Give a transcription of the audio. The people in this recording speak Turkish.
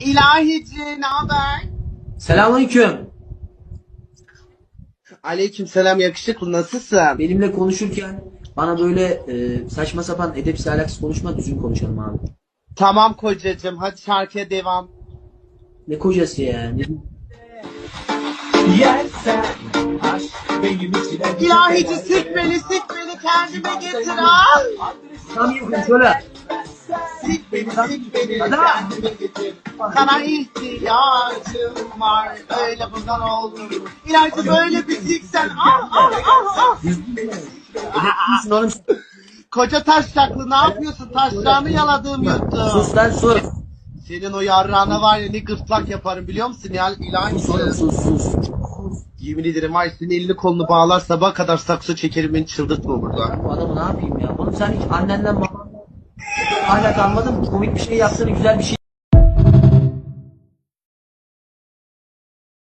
İlahici ne haber? Selamünaleyküm. Aleyküm selam yakışıklı nasılsın? Benimle konuşurken bana böyle e, saçma sapan edepsiz ahlaksız konuşma düzgün konuşalım abi. Tamam kocacığım hadi şarkıya devam. Ne kocası ya? Ne... Yersen aşk benim için en İlahici sik beni sik beni kendime getir al. Tam yok şöyle. Sik beni kendime getir. Sana ihtiyacım var öyle bundan oldum. İlahici böyle bir siksen ah ah ah ah. Edepsizsin oğlum. Koca taşlaklı ne yapıyorsun? Taşlarını yaladığım yuttum. Sus lan sus. Senin o yarrağına var ya ne gırtlak yaparım biliyor musun ya ilahi Sus oğlum sus sus. Yemin ederim ay senin elini kolunu bağlar sabah kadar saksı çekerim beni çıldırtma burada. Bu adamı ne yapayım ya? Oğlum sen hiç annenden babandan ahlak almadın mı? Komik bir şey yaptığını güzel bir şey